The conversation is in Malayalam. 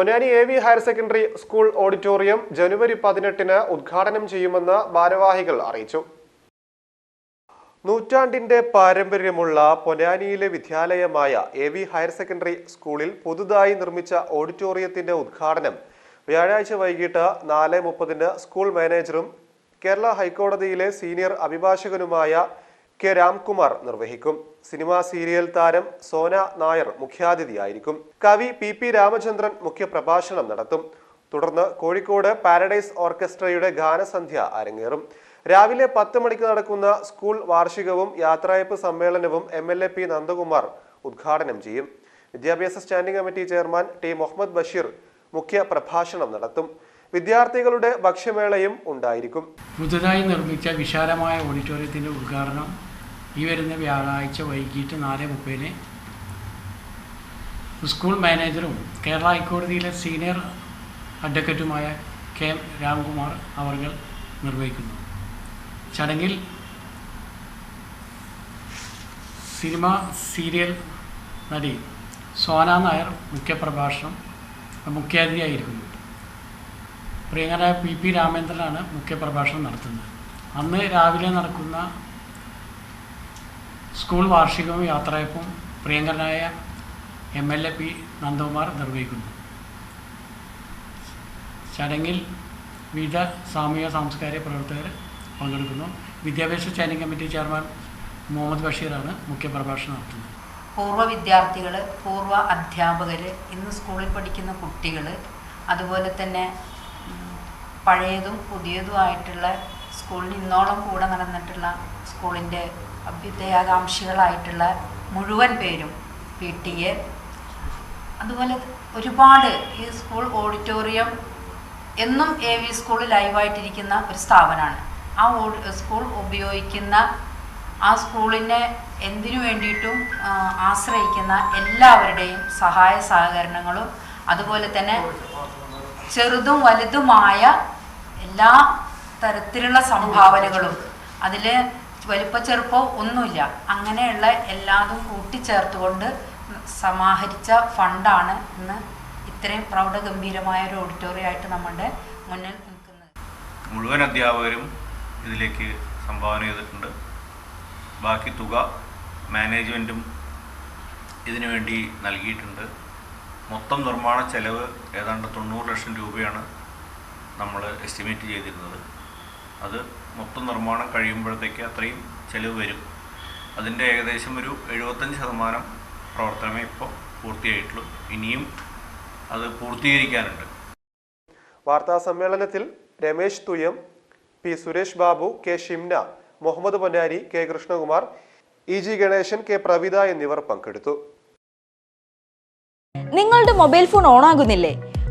Ponnani A V higher secondary school auditorium ജനുവരി പതിനെട്ടിന് ഉദ്ഘാടനം ചെയ്യുമെന്ന് ഭാരവാഹികൾ അറിയിച്ചു. നൂറ്റാണ്ടിന്റെ പാരമ്പര്യമുള്ള പൊന്നാനിയിലെ വിദ്യാലയമായ എ വി ഹയർ സെക്കൻഡറി സ്കൂളിൽ പുതുതായി നിർമ്മിച്ച ഓഡിറ്റോറിയത്തിന്റെ ഉദ്ഘാടനം വ്യാഴാഴ്ച വൈകിട്ട് നാല് മുപ്പതിന് സ്കൂൾ മാനേജറും കേരള ഹൈക്കോടതിയിലെ സീനിയർ അഭിഭാഷകനുമായ കെ രാംകുമാർ നിർവഹിക്കും. സിനിമാ സീരിയൽ താരം സോന നായർ മുഖ്യാതിഥിയായിരിക്കും. കവി പി പി രാമചന്ദ്രൻ മുഖ്യപ്രഭാഷണം നടത്തും. തുടർന്ന് കോഴിക്കോട് പാരഡൈസ് ഓർക്കസ്ട്രയുടെ ഗാനസന്ധ്യ അരങ്ങേറും. രാവിലെ പത്ത് മണിക്ക് നടക്കുന്ന സ്കൂൾ വാർഷികവും യാത്രയപ്പ് സമ്മേളനവും M L A P Nandakumar ഉദ്ഘാടനം ചെയ്യും. വിദ്യാഭ്യാസ standing committee chairman T Muhammad Basheer മുഖ്യ പ്രഭാഷണം നടത്തും. വിദ്യാർത്ഥികളുടെ ഭക്ഷ്യമേളയും ഉണ്ടായിരിക്കും. പുതുതായി നിർമ്മിച്ച വിശാലമായ ഓഡിറ്റോറിയത്തിന്റെ ഉദ്ഘാടനം ഈ വരുന്ന വ്യാഴാഴ്ച വൈകിട്ട് നാല് മുപ്പതിന് സ്കൂൾ മാനേജറും കേരള ഹൈക്കോടതിയിലെ സീനിയർ അഡ്വക്കറ്റുമായ കെ എം രാംകുമാർ അവർ നിർവഹിക്കുന്നു. ചടങ്ങിൽ സിനിമ സീരിയൽ നടി സോന നായർ മുഖ്യപ്രഭാഷണം മുഖ്യാതിഥിയായിരിക്കുന്നു. പ്രിയങ്കരായ പി പി രാമേന്ദ്രനാണ് മുഖ്യപ്രഭാഷണം നടത്തുന്നത്. അന്ന് രാവിലെ നടക്കുന്ന സ്കൂൾ വാർഷികവും യാത്രയപ്പും പ്രിയങ്കരനായ M L A P Nandakumar നിർവഹിക്കുന്നു. ചടങ്ങിൽ വിവിധ സാമൂഹിക സാംസ്കാരിക പ്രവർത്തകർ പങ്കെടുക്കുന്നു. വിദ്യാഭ്യാസ സ്റ്റാൻഡിംഗ് കമ്മിറ്റി ചെയർമാൻ മുഹമ്മദ് ബഷീറാണ് മുഖ്യപ്രഭാഷണം നടത്തുന്നത്. പൂർവ വിദ്യാർത്ഥികൾ പൂർവ അധ്യാപകർ ഇന്ന് സ്കൂളിൽ പഠിക്കുന്ന കുട്ടികൾ അതുപോലെ തന്നെ പഴയതും പുതിയതുമായിട്ടുള്ള സ്കൂളിൽ ഇന്നോളം കൂടെ നടന്നിട്ടുള്ള സ്കൂളിന്റെ അഭ്യുദയാകാംക്ഷികളായിട്ടുള്ള മുഴുവൻ പേരും പി ടി എ. അതുപോലെ ഒരുപാട് ഈ സ്കൂൾ ഓഡിറ്റോറിയം എന്നും എ വി സ്കൂൾ ലൈവായിട്ടിരിക്കുന്ന ഒരു സ്ഥാപനമാണ്. ആ സ്കൂൾ ഉപയോഗിക്കുന്ന ആ സ്കൂളിനെ എന്തിനു വേണ്ടിയിട്ടും ആശ്രയിക്കുന്ന എല്ലാവരുടെയും സഹായ സഹകരണങ്ങളും അതുപോലെ തന്നെ ചെറുതും വലുതുമായ എല്ലാ തരത്തിലുള്ള സംഭാവനകളും അതിൽ വലിപ്പ ചെറുപ്പോ ഒന്നുമില്ല. അങ്ങനെയുള്ള എല്ലാതും കൂട്ടിച്ചേർത്തുകൊണ്ട് സമാഹരിച്ച ഫണ്ടാണ് ഇന്ന് ഇത്രയും പ്രൗഢഗംഭീരമായ ഒരു ഓഡിറ്റോറിയമായിട്ട് നമ്മുടെ മുന്നിൽ നിൽക്കുന്നത്. മുഴുവൻ അധ്യാപകരും ഇതിലേക്ക് സംഭാവന ചെയ്തിട്ടുണ്ട്. ബാക്കി തുക മാനേജ്മെന്റും ഇതിനു വേണ്ടി നൽകിയിട്ടുണ്ട്. മൊത്തം നിർമ്മാണ ചെലവ് ഏതാണ്ട് തൊണ്ണൂറ് ലക്ഷം രൂപയാണ് നമ്മൾ എസ്റ്റിമേറ്റ് ചെയ്തിരുന്നത്. അത് മൊത്തം നിർമ്മാണം കഴിയുമ്പോഴത്തേക്ക് അത്രയും ചിലവ് വരും. അതിന്റെ ഏകദേശം ഒരു എഴുപത്തഞ്ച് ശതമാനം പ്രവർത്തനമേ ഇപ്പോൾ പൂർത്തിയായിട്ടുള്ളൂ. ഇനിയും അത് പൂർത്തീകരിക്കാനുണ്ട്. വാർത്താ സമ്മേളനത്തിൽ Ramesh തുയം P Suresh Babu K Shimna Muhammad Ponnani K Krishnakumar E G Ganeshan K Pravitha എന്നിവർ പങ്കെടുത്തു. നിങ്ങളുടെ മൊബൈൽ ഫോൺ ഓൺ ആകുന്നില്ലേ